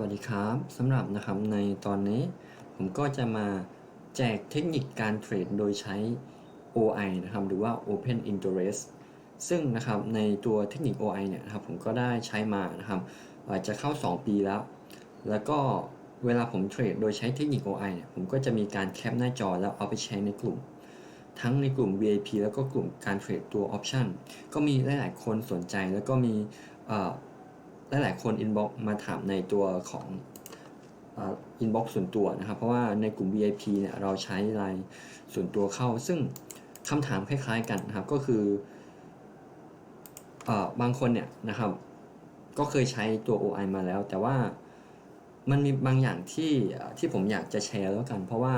วัสดีครับสำหรับนะครับในตอนนี้ ผมก็จะมาแจกเทคนิคการเทรดโดยใช้ OI นะครับหรือว่า Open Interest ซึ่งนะครับในตัวเทคนิค OI เนี่ยนะครับผมก็ได้ใช้มานะครับอาจจะเข้า 2 ปีแล้ว แล้วก็เวลาผมเทรดโดยใช้เทคนิค OI เนี่ยผมก็จะมีการแคปหน้าจอแล้วเอาไปใช้ในกลุ่ม ทั้งในกลุ่ม VIP แล้วก็กลุ่มการเทรดตัว Option ก็มีหลายๆคนสนใจแล้วก็มี หลายๆคนอินบ็อกมาถามในตัวของอินบ็อกส่วนตัวนะครับ เพราะว่าในกลุ่ม VIP เนี่ยเราใช้ไลน์ส่วนตัวเข้า ซึ่งคำถามคล้าย ๆกันนะครับก็คืออ บางคนเนี่ยนะครับ ก็เคยใช้ตัว OI มาแล้ว แต่ว่ามันมีบางอย่างที่ที่ผมอยากจะแชร์แล้วกัน เพราะว่า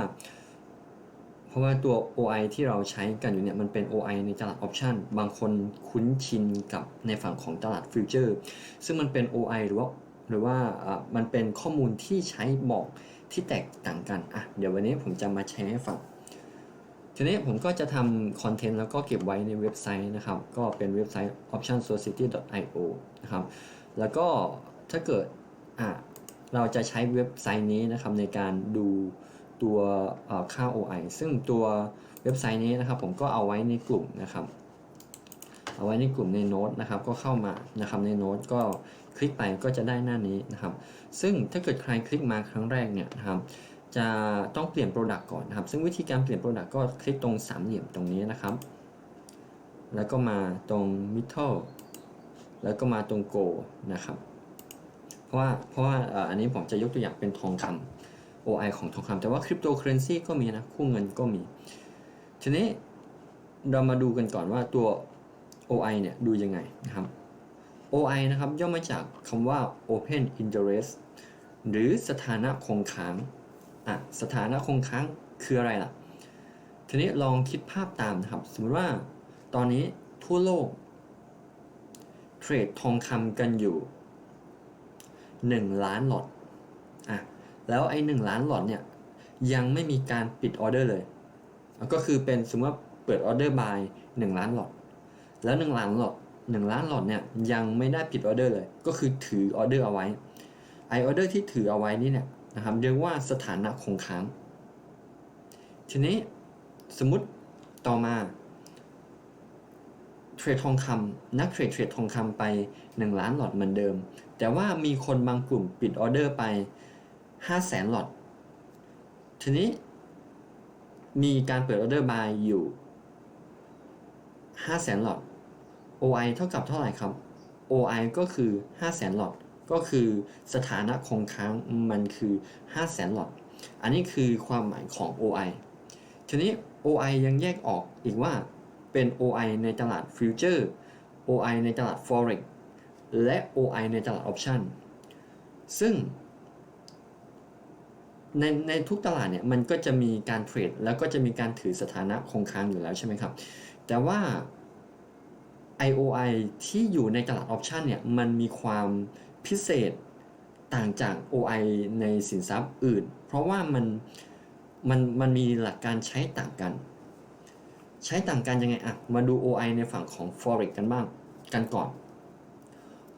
เพราะว่าตัว OI ที่เราใช้กันอยู่เนี่ยมันเป็น OI ในตลาดออปชันบางคนคุ้นชินกับในฝั่งของตลาดฟิวเจอร์ซึ่งมันเป็น OI หรือว่าหรือว่ามันเป็นข้อมูลที่ใช้บอกที่แตกต่างกันอะเดี๋ยววันนี้ผมจะมาแชร์ให้ฟังทีนี้ผมก็จะทำคอนเทนต์แล้วก็เก็บไว้ในเว็บไซต์นะครับ ก็เป็นเว็บไซต์ optionsociety.io นะครับ แล้วก็ถ้าเกิดอะเราจะใช้เว็บไซต์นี้นะครับในการดู ตัวค่า OI ซึ่งตัวเว็บไซต์นี้นะครับ ผมก็เอาไว้ในกลุ่มนะครับ เอาไว้ในกลุ่มในโน้ตนะครับ ก็เข้ามานะครับในโน้ตก็คลิกไปก็จะได้หน้านี้นะครับ ซึ่งถ้าเกิดใครคลิกมาครั้งแรกเนี่ยนะครับจะต้องเปลี่ยน Product ก่อนนะครับ ซึ่งวิธีการเปลี่ยน Product ก็คลิกตรงสามเหลี่ยมตรงนี้นะครับ แล้วก็มาตรง Middle แล้วก็มาตรง Go นะครับ เพราะว่าเพราะว่าอันนี้ผมจะยกตัวอย่างเป็นทองคำ OI ของทองคำแต่ว่าคริปโตเคอเรนซีก็มีนะ คู่เงินก็มี ทีนี้เรามาดูกันก่อนว่าตัว OI เนี่ยดูยังไงนะครับ OI นะครับย่อมาจากคำว่า Open Interest หรือสถานะคงค้างอะสถานะคงค้างคืออะไรล่ะ ทีนี้ลองคิดภาพตามนะครับ สมมติว่าตอนนี้ทั่วโลก เทรดทองคำกันอยู่ 1 ล้านหลอด แล้วไอ้หนึ่งล้านหลอดเนี่ยยังไม่มีการปิดออเดอร์เลย ก็คือเป็นสมมติว่าเปิดออเดอร์บาย1ล้านหลอด แล้ว1ล้านหลอด1ล้านหลอดเนี่ยยังไม่ได้ปิดออเดอร์เลย ก็คือถือออเดอร์เอาไว้ ไอออเดอร์ที่ถือเอาไว้นี่เนี่ยนะครับเรียกว่าสถานะคงค้าง ทีนี้สมมติต่อมาเทรดทองคำนักเทรดเทรดทองคำไป 1 ล้านหลอดเหมือนเดิม แต่ว่ามีคนบางกลุ่มปิดออเดอร์ไป 5 0 0แสนหลอด ทีนี้ มีการเปิดออเดอร์บายอยู่5 0 0แสนหลอด OI เท่ากับเท่าไหร่ครับ OI ก็คือ5 0 0แสนหลอด ก็คือสถานะคงค้างมันคือ5 0 0แสนหลอด อันนี้คือความหมายของ OI ทีนี้ OI ยังแยกออกอีกว่าเป็น OI ในตลาดฟิวเจอร์ OI ในตลาด Forex และ OI ในตลาด Option ซึ่ง ในในทุกตลาดเนี่ยมันก็จะมีการเทรดแล้วก็จะมีการถือสถานะคงค้างอยู่แล้วใช่ไหมครับ แต่ว่า IOI ที่อยู่ในตลาดออปชันเนี่ยมันมีความพิเศษต่างจาก OI ในสินทรัพย์อื่น เพราะว่ามันมันมันมีหลักการใช้ต่างกัน ใช้ต่างกันยังไงอะมาดู OI ในฝั่งของ Forex กันบ้างกันก่อน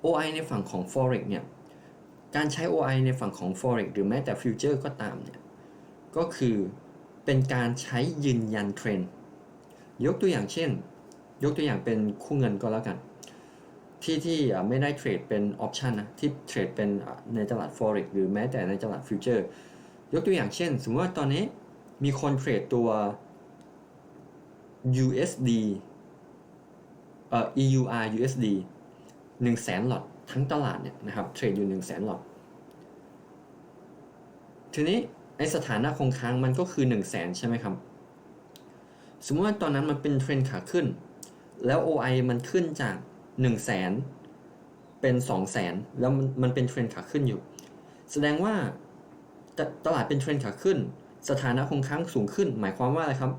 OI ในฝั่งของ Forex เนี่ย การใช้ OI ในฝั่งของ Forex หรือแม้แต่ฟิวเจอร์ก็ตามเนี่ยก็คือเป็นการใช้ยืนยันเทรนด์ยกตัวอย่างเช่น ยกตัวอย่างเป็นคู่เงินก็แล้วกัน ที่ที่ไม่ได้เทรดเป็นออปชันนะที่เทรดเป็นในตลาด Forex หรือแม้แต่ในตลาดฟิวเจอร์ยกตัวอย่างเช่น สมมติว่าตอนนี้มีคนเทรดตัว USD เอ่อ EUR USD 1 0 0 0 0แสนหลอด ทั้งตลาดเนี่ยนะครับเทรดอยู่1 0 0 0 0แสนหลอดทีนี้ไอสถานะคงค้างมันก็คือ 1 0 0 0 0แสนใช่ไหมครับ สมมติว่าตอนนั้นมันเป็นเทรนขาขึ้น แล้ว OI มันขึ้นจาก 1 0 0 0 0แสนเป็น 2 0 0แสนแล้วมันมันเป็นเทรนขาขึ้นอยู่ แสดงว่าตลาดเป็นเทรนขาขึ้น สถานะคงค้างสูงขึ้น หมายความว่าอะไรครับ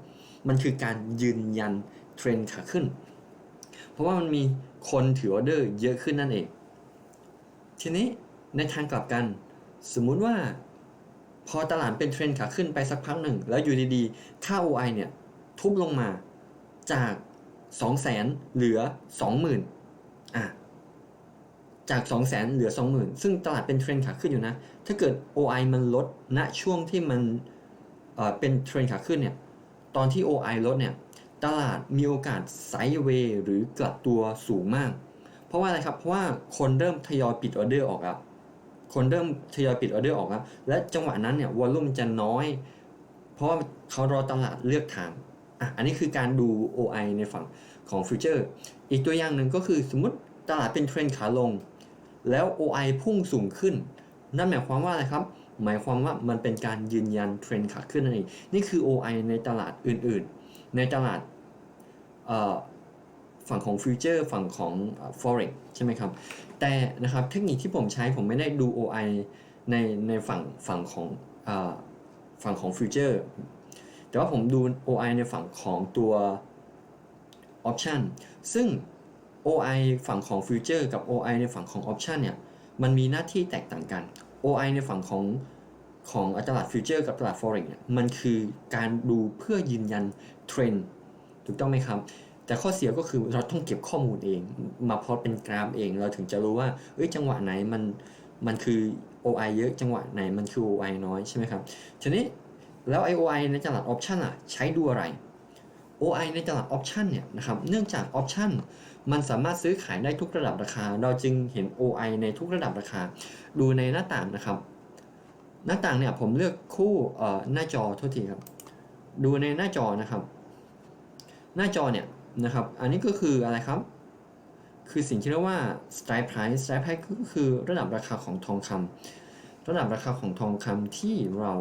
มันคือการยืนยันเทรนขาขึ้น เพราะว่ามันมีคนถือออเดอร์เยอะขึ้นนั่นเอง ทีนี้ในทางกลับกัน สมมุติว่า พอตลาดเป็นเทรนขาขึ้นไปสักพักหนึ่ง แล้วอยู่ดีๆ ค่า OI เนี่ย ทุบลงมาจาก 2 0 0 0 0 0เหลือ 20,000อะจาก2 0 0 0 0 0เหลือ 20,000 ซึ่งตลาดเป็นเทรนขาขึ้นอยู่นะ ถ้าเกิด OI มันลดณช่วงที่มันเเป็นเทรนขาขึ้นเนี่ยตอนที่ OI ลดเนี่ยตลาดมีโอกาสไซด์เวย์หรือกลับตัวสูงมาก เพราะว่าอะไรครับ เพราะว่าคนเริ่มทยอยปิดออเดอร์ออกแล้วคนเริ่มทยอยปิดออเดอร์ออกแล้วและจังหวะนั้นเนี่ยวอลลุ่มจะน้อย เพราะว่าเขารอตลาดเลือกทางอะอันนี้คือการดู OI ในฝั่งของฟิวเจอร์อีกตัวอย่างหนึ่งก็คือสมมติตลาดเป็นเทรนขาลง แล้ว OI พุ่งสูงขึ้น นั่นหมายความว่าอะไรครับ หมายความว่ามันเป็นการยืนยันเทรนขาขึ้นนั่นเองนี่คือ OI ในตลาดอื่นๆ ในตลาดเอ่อ ฝั่งของฟิวเจอร์ฝั่งของเอ่อ forex ใช่ไหมครับ แต่นะครับเทคนิคที่ผมใช้ผมไม่ได้ดู OI ในในฝั่งฝั่งของฝั่งของฟิวเจอร์แต่ว่าผมดู OI ในฝั่งของตัว option ซึ่ง OI ฝั่งของฟิวเจอร์กับ OI ในฝั่งของ option เนี่ยมันมีหน้าที่แตกต่างกัน OI ในฝั่งของของตลาดฟิวเจอร์กับตลาด forex เนี่ยมันคือการดูเพื่อยืนยันเทรนด์ถูกต้องไหมครับ แต่ข้อเสียก็คือเราต้องเก็บข้อมูลเอง มาพอเป็นกราฟเอง เราถึงจะรู้ว่าเอ้ยจังหวะไหนมันมันคือ OI เยอะจังหวะไหนมันคือ OI น้อยใช่ไหมครับทีนี้แล้ว IOI ในตลาด option ล่ะใช้ดูอะไร OI ในตลาด option เนี่ยนะครับเนื่องจาก option มันสามารถซื้อขายได้ทุกระดับราคา เราจึงเห็น OI ในทุกระดับราคา ดูในหน้าต่างนะครับ หน้าต่างเนี่ยผมเลือกคู่เอ่อหน้าจอโทษทีครับ ดูในหน้าจอนะครับ หน้าจอเนี่ย นะครับ อันนี้ก็คืออะไรครับ คือสิ่งที่เรียกว่า strike price strike price ก็คือระดับราคาของทองคำระดับราคาของทองคำที่เรา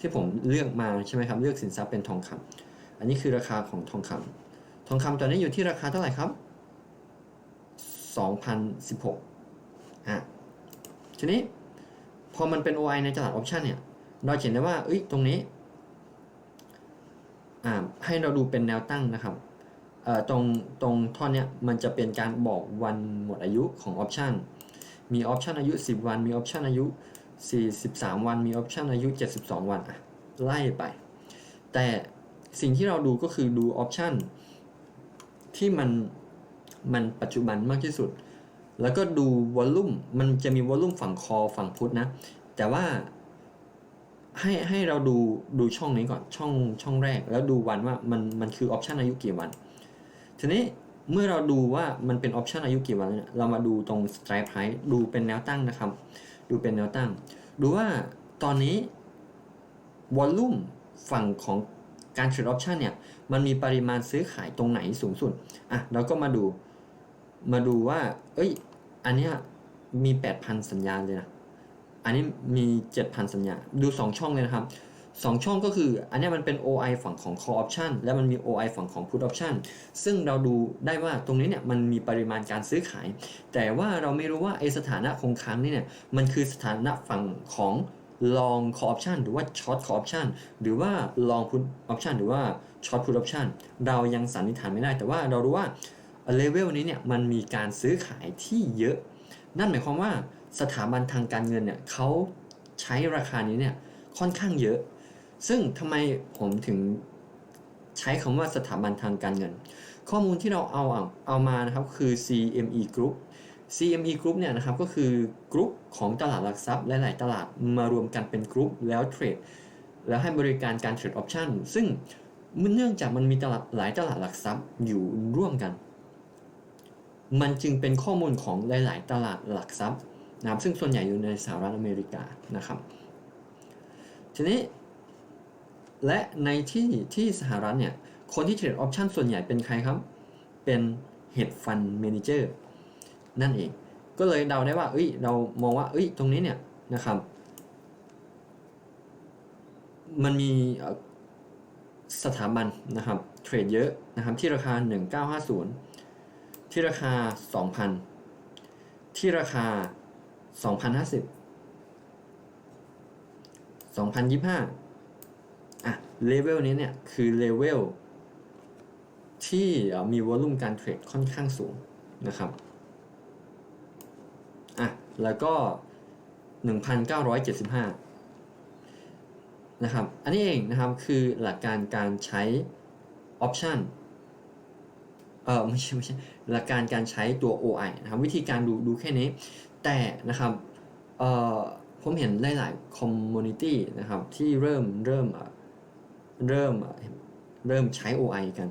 ที่ผมเลือกมาใช่ไหมครับ เลือกสินทรัพย์เป็นทองคำอันนี้คือราคาของทองคำทองคำตอนนี้อยู่ที่ราคาเท่าไหร่ครับ 2016อะทีนี้พอมันเป็น OI ในตลาดออปชันเนี่ย เราเห็นได้ว่า เอ้ย ตรงนี้ อ่า ให้เราดูเป็นแนวตั้งนะครับ ตรงตรงท่อนเนี้ยมันจะเป็นการบอกวันหมดอายุของออปชันมีออปชันอายุ 10 วัน มีออปชันอายุ 43 วัน มีออปชันอายุ 72 วันอะไล่ไป แต่สิ่งที่เราดูก็คือดูออปชันที่มันมันปัจจุบันมากที่สุด แล้วก็ดูวอลลุ่มมันจะมีวอลลุ่มฝั่งคอฝั่งพุทนะ แต่ว่าให้ให้เราดูดูช่องนี้ก่อนช่องช่องแรก แล้วดูวันว่ามันมันคือออปชันอายุกี่วัน ทีนี้เมื่อเราดูว่ามันเป็นออปชันอายุกี่วันเนี่ยเรามาดูตรง strike price ดูเป็นแนวตั้งนะครับ ดูเป็นแนวตั้ง ดูว่าตอนนี้วอลลุ่มฝั่งของการเทรดออปชันเนี่ยมันมีปริมาณซื้อขายตรงไหนสูงสุดอะเราก็มาดูมาดูว่า เอ้ย อันเนี้ยมี 8,000 สัญญาณเลยนะ อันนี้มี 7,000 สัญญา ดู 2 ช่องเลยนะครับ 2 ช่องก็คืออันนี้มันเป็น OI ฝั่งของ call option และมันมี OI ฝั่งของ put option ซึ่งเราดูได้ว่าตรงนี้เนี่ยมันมีปริมาณการซื้อขาย แต่ว่าเราไม่รู้ว่าไอสถานะคงค้างนี่เนี่ยมันคือสถานะฝั่งของ long call option หรือว่า short call option หรือว่า long put option หรือว่า short put option เรายังสันนิษฐานไม่ได้ แต่ว่าเรารู้ว่าเลเวลนี้เนี่ยมันมีการซื้อขายที่เยอะ นั่นหมายความว่าสถาบันทางการเงินเนี่ยเขาใช้ราคานี้เนี่ยค่อนข้างเยอะ ซึ่งทำไมผมถึงใช้คำว่าสถาบันทางการเงิน ข้อมูลที่เราเอาเอามานะครับคือ CME Group CME Group เนี่ยนะครับก็คือกรุ๊ปของตลาดหลักทรัพย์หลายๆตลาดมารวมกันเป็นกรุ๊ปแล้วเทรดแล้วให้บริการการเทรดออปชันซึ่งเนื่องจากมันมีตลาดหลายตลาดหลักทรัพย์อยู่ร่วมกัน มันจึงเป็นข้อมูลของหลาย ๆ ตลาดหลักทรัพย์นะครับซึ่งส่วนใหญ่อยู่ในสหรัฐอเมริกานะครับ ทีนี้ และในที่ที่สหรัฐเนี่ย คนที่เทรดออปชันส่วนใหญ่เป็นใครครับ เป็น hedge fund manager นั่นเอง ก็เลยเดาได้ว่าเอ้ย เรามองว่า เอ้ย ตรงนี้เนี่ยนะครับ มันมีสถาบันนะครับเทรดเยอะนะครับที่ราคา 1950 ที่ราคา 2,000 ที่ราคา 2,050 2,025 อะเลเวลนี้เนี่ยคือเลเวลที่มีวอลุ่มการเทรดค่อนข้างสูงนะครับอะแล้วก็ 1,975 นะครับ อันนี้เองนะครับคือหลักการการใช้ option เออไม่ใช่ไม่ใช่หลักการการใช้ตัว OI นะครับวิธีการดูดูแค่นี้ แต่นะครับเออผมเห็นหลายๆ community นะครับที่เริ่มเริ่ม เริ่มเริ่มใช้ OI กัน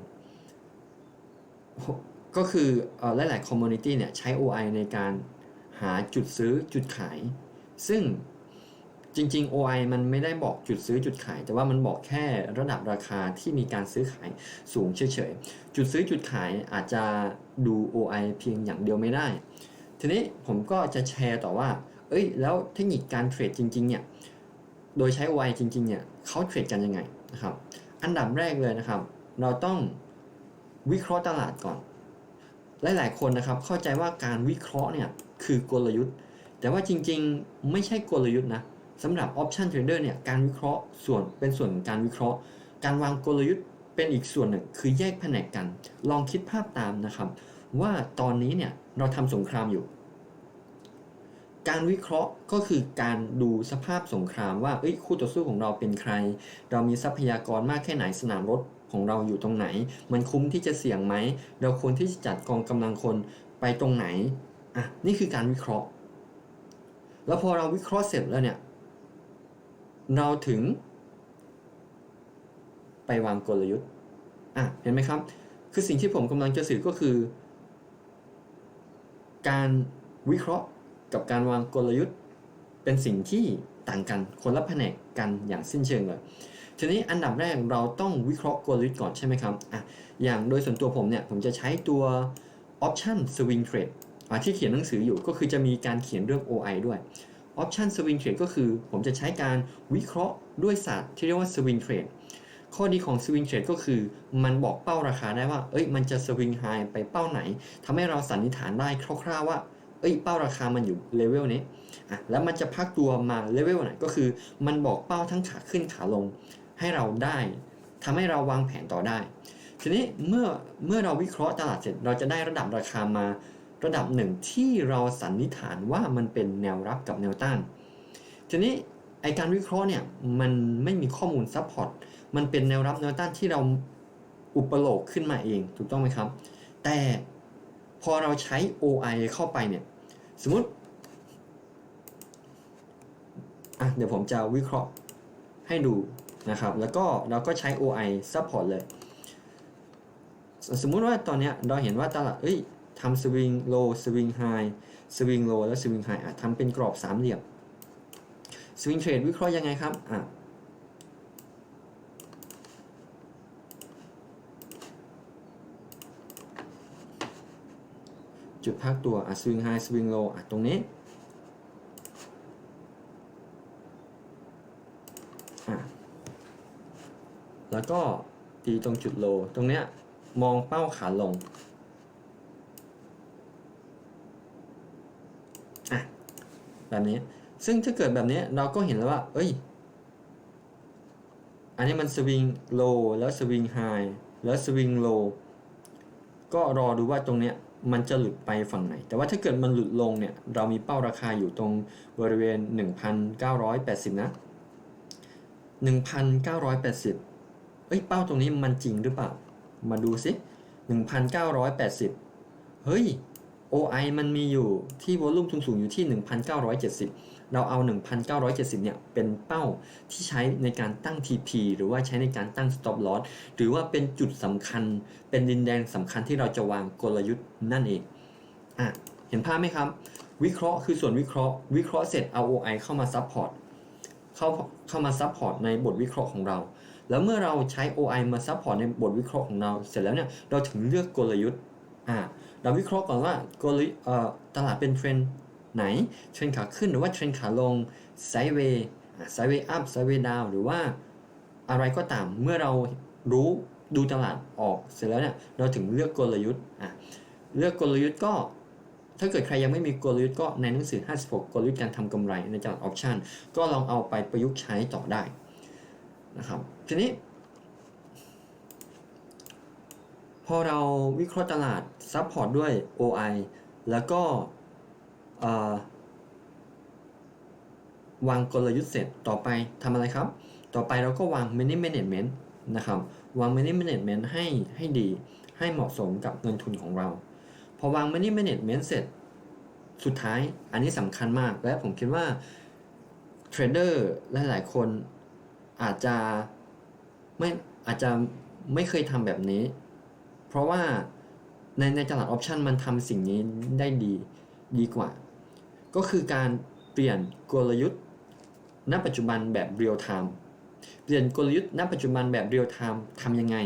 ก็คือหลายๆ community เนี่ยใช้ OI ในการหาจุดซื้อจุดขาย ซึ่งจริง ๆ OI มันไม่ได้บอกจุดซื้อจุดขาย แต่ว่ามันบอกแค่ระดับราคาที่มีการซื้อขายสูงเฉยๆ จุดซื้อจุดขายอาจจะดู OI เพียงอย่างเดียวไม่ได้ ทีนี้ผมก็จะแชร์ต่อว่า เอ้ย แล้วเทคนิคการเทรดจริง ๆ เนี่ย โดยใช้ OI จริง ๆ เนี่ยเขาเทรดกันยังไง นะครับ อันดับแรกเลยนะครับ เราต้องวิเคราะห์ตลาดก่อน หลายๆคนนะครับเข้าใจว่าการวิเคราะห์เนี่ยคือกลยุทธ์ แต่ว่าจริงๆไม่ใช่กลยุทธ์นะสำหรับ option trader เนี่ยการวิเคราะห์ส่วนเป็นส่วนของการวิเคราะห์ การวางกลยุทธ์เป็นอีกส่วนหนึ่งคือแยกแผนกกัน ลองคิดภาพตามนะครับ ว่าตอนนี้เนี่ยเราทำสงครามอยู่ การวิเคราะห์ก็คือการดูสภาพสงครามว่าเอ้ยคู่ต่อสู้ของเราเป็นใคร เรามีทรัพยากรมากแค่ไหนสนามรบของเราอยู่ตรงไหน มันคุ้มที่จะเสี่ยงไหม เราควรที่จะจัดกองกำลังคนไปตรงไหนอะนี่คือการวิเคราะห์ แล้วพอเราวิเคราะห์เสร็จแล้วเนี่ยเราถึง ไปวางกลยุทธ์อะเห็นไหมครับ คือสิ่งที่ผมกำลังจะสื่อก็คือ การวิเคราะห์ กับการวางกลยุทธ์ เป็นสิ่งที่ต่างกันคนละแผนกกันอย่างสิ้นเชิงเลย ทีนี้อันดับแรกเราต้องวิเคราะห์กลยุทธ์ก่อนใช่ไหมครับอะอย่างโดยส่วนตัวผมเนี่ยผมจะใช้ตัว option swing trade อะที่เขียนหนังสืออยู่ก็คือจะมีการเขียนเรื่อง OI ด้วย option swing trade ก็คือผมจะใช้การวิเคราะห์ด้วยศาสตร์ที่เรียกว่า swing trade ข้อดีของ swing trade ก็คือมันบอกเป้าราคาได้ว่า เอ้ยมันจะ swing high ไปเป้าไหนทำให้เราสันนิษฐานได้คร่าวๆว่า เอ้ยเป้าราคามันอยู่เลเวลนี้อะแล้วมันจะพักตัวมาเลเวลไหนก็คือมันบอกเป้าทั้งขาขึ้นขาลงให้เราได้ทำให้เราวางแผนต่อได้ ทีนี้เมื่อเมื่อเราวิเคราะห์ตลาดเสร็จ เราจะได้ระดับราคามาระดับหนึ่งที่เราสันนิษฐานว่ามันเป็นแนวรับกับแนวต้าน ทีนี้ไอการวิเคราะห์เนี่ยมันไม่มีข้อมูลซัพพอร์ตมันเป็นแนวรับแนวต้านที่เราอุปโลกขึ้นมาเองถูกต้องไหมครับ แต่ พอเราใช้ OI เข้าไปเนี่ย สมมติอะเดี๋ยวผมจะวิเคราะห์ให้ดูนะครับ แล้วก็เราก็ใช้ OI support เลย สมมุติว่าตอนนี้เราเห็นว่าตลาดเอ้ยทำสวิงโลสวิงไฮสวิงโลและสวิงไฮอะทำเป็นกรอบสามเหลี่ยมสวิงเทรดวิเคราะห์ยังไงครับอะ จุดพักตัวอะสวิงไฮสวิงโลอะตรงนี้แล้วก็ตีตรงจุดโล ตรงเนี้ยมองเป้าขาลง อะ แบบนี้ ซึ่งถ้าเกิดแบบนี้เราก็เห็นแล้วว่า เอ้ย อันนี้มันสวิงโลแล้วสวิงไฮแล้วสวิงโลก็รอดูว่าตรงเนี้ย มันจะหลุดไปฝั่งไหน แต่ว่าถ้าเกิดมันหลุดลงเนี่ย เรามีเป้าราคาอยู่ตรงบริเวณ 1,980 นะ 1,980 เอ้ย เป้าตรงนี้มันจริงหรือเปล่า มาดูสิ 1,980 เฮ้ย OI มันมีอยู่ที่วอลุ่มสูงๆอยู่ที่ 1,970 เราเอา 1,970 เนี่ย เป็นเป้าที่ใช้ในการตั้ง TP หรือว่าใช้ในการตั้ง Stop Loss หรือว่าเป็นจุดสำคัญ เป็นดินแดงสำคัญที่เราจะวางกลยุทธ์นั่นเอง อะ เห็นภาพไหมครับ วิเคราะห์คือส่วนวิเคราะห์ วิเคราะห์เสร็จเอา OI เข้ามาซับพอร์ต เข้าเข้ามาซับพอร์ตในบทวิเคราะห์ของเรา แล้วเมื่อเราใช้ OI มาซับพอร์ตในบทวิเคราะห์ของเรา เสร็จแล้วเนี่ย เราถึงเลือกกลยุทธ์ อ่า เราวิเคราะห์ก่อนว่ากลยุทธ์ตลาดเป็นเทรนด์ไหน เทรนด์ขาขึ้นหรือว่าเทรนด์ขาลงไซด์เวย์ไซด์เวย์อัพไซด์เวย์ดาวหรือว่าอะไรก็ตามเมื่อเรารู้ดูตลาดออกเสร็จแล้วเนี่ยเราถึงเลือกกลยุทธ์อะเลือกกลยุทธ์ก็ถ้าเกิดใครยังไม่มีกลยุทธ์ก็ในหนังสือ 56 กลยุทธ์การทำกำไรในตลาดออปชันก็ลองเอาไปประยุกต์ใช้ต่อได้นะครับทีนี้ พอเราวิเคราะห์ตลาดซัพพอร์ตด้วย OI แล้วก็วางกลยุทธ์เสร็จต่อไปทำอะไรครับ ต่อไปเราก็วาง mini management นะครับ วาง mini management ให้ให้ดีให้เหมาะสมกับเงินทุนของเรา พอวาง money management เสร็จสุดท้ายอันนี้สำคัญมากและผมคิดว่าเทรดเดอร์หลายๆ คนอาจจะไม่อาจจะไม่เคยทำแบบนี้ เพราะว่าในในตลาดออปชันมันทำสิ่งนี้ได้ดีดีกว่า ก็คือการเปลี่ยนกลยุทธ์ ณ ปัจจุบันแบบเรียลไทม์เปลี่ยนกลยุทธ์ณปัจจุบันแบบเรียลไทม์ทำยังไง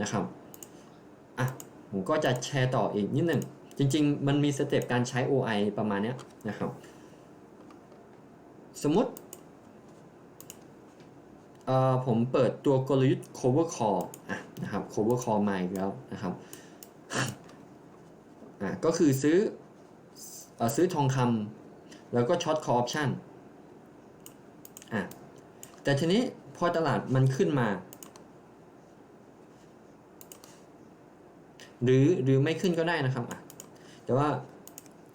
นะครับอะผมก็จะแชร์ต่ออีกนิดหนึ่งจริง ๆ มันมีสเต็ปการใช้ OI ประมาณนี้นะครับ สมมติเอ่อผมเปิดตัวกลยุทธ์ cover call อะ นะครับ cover call มาอีกแล้วนะครับอะก็คือซื้ออ่อซื้อทองคำแล้วก็ช็อต call option อะแต่ทีนี้พอตลาดมันขึ้นมา หรือหรือไม่ขึ้นก็ได้นะครับอะแต่ว่า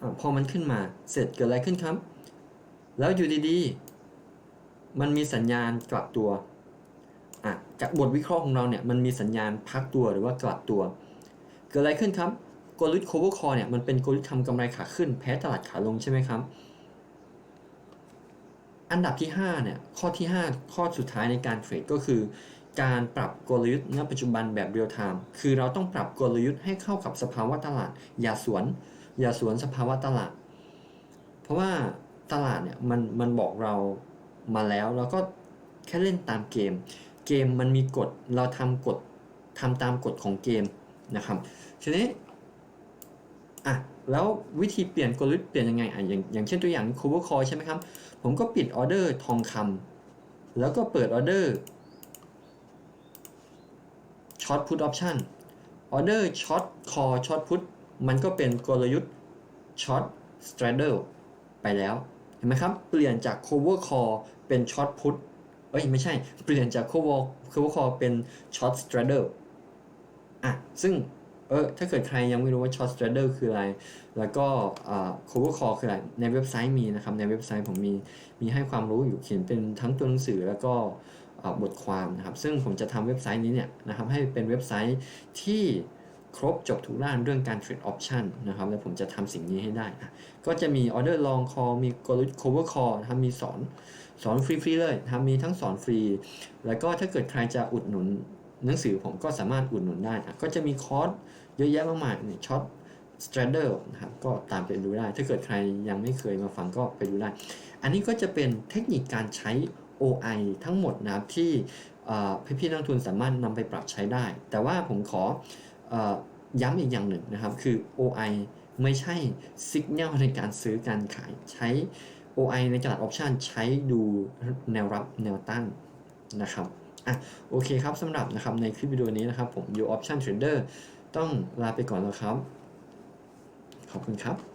อพอมันขึ้นมาเสร็จเกิดอะไรขึ้นครับ แล้วอยู่ดีๆ มันมีสัญญาณกลับตัว อะจากบทวิเคราะห์ของเราเนี่ยมันมีสัญญาณพักตัวหรือว่ากลับตัว เกิดอะไรขึ้นครับกลยุทธ์ cover call เนี่ยมันเป็นกลยุทธ์ทำกำไรขาขึ้น แพ้ตลาดขาลงใช่ไหมครับ อันดับที่5เนี่ยข้อที่ 5 ข้อสุดท้ายในการเทรดก็คือ การปรับกลยุทธ์ณปัจจุบันแบบเรียลไทม์คือเราต้องปรับกลยุทธ์ให้เข้ากับสภาวะตลาด อย่าสวน อย่าสวนสภาวะตลาด เพราะว่าตลาดเนี่ยมันมันบอกเรามาแล้วเราก็แค่เล่นตามเกม เกมมันมีกฎเราทำกฎทำตามกฎของเกมนะครับทีนี้อะแล้ววิธีเปลี่ยนกลยุทธ์เปลี่ยนยังไงอะอย่างอย่างเช่นตัวอย่าง cover call ใช่ไหมครับ ผมก็ปิดออเดอร์ทองคำแล้วก็เปิดออเดอร์ช็อตพุทออปชันออเดอร์ช็อตคอช็อตพุทมันก็เป็นกลยุทธ์ช็อตสเตรเดอร์ไปแล้ว เห็นไหมครับ เปลี่ยนจาก cover call เป็นช็อตพุท เอ้ยไม่ใช่ เปลี่ยนจาก cover cover call เป็นช็อตสเตรเดอร์อะซึ่งเออถ้าเกิดใครยังไม่รู้ว่าช็อตสเตรเดอร์คืออะไร แล้วก็อ่า cover call คืออะไร ในเว็บไซต์มีนะครับ ในเว็บไซต์ผมมีมีให้ความรู้อยู่เขียนเป็นทั้งตัวหนังสือแล้วก็บทความนะครับ ซึ่งผมจะทำเว็บไซต์นี้เนี่ยนะครับให้เป็นเว็บไซต์ที่ครบจบทุกด้านเรื่องการเทรดออปชันนะครับ แล้วผมจะทำสิ่งนี้ให้ได้อะก็จะมีออเดอร์ลองคอมีกลยุทธ์ cover call นะครับมีสอน สอนฟรีๆเลยนะครับมีทั้งสอนฟรี แล้วก็ถ้าเกิดใครจะอุดหนุนหนังสือผมก็สามารถอุดหนุนได้อะก็จะมีคอร์สเยอะแยะมากมายเนี่ยช็อต s t r a d e r นะครับก็ตามไปดูได้ ถ้าเกิดใครยังไม่เคยมาฟังก็ไปดูได้ อันนี้ก็จะเป็นเทคนิคการใช้ OI ทั้งหมดนะครับที่พี่ๆนักทุนสามารถนำไปปรับใช้ได้ แต่ว่าผมขอเออย้ำอีกอย่างหนึ่งนะครับ คือ OI ไม่ใช่สัญญาณในการซื้อการขายใช้ OI ในตลาดออปชันใช้ดูแนวรับแนวต้านนะครับอะโอเคครับสำหรับนะครับในคลิปวิดีโอนี้นะครับผม Yo Option Trader ต้องลาไปก่อนแล้วครับ ขอบคุณครับ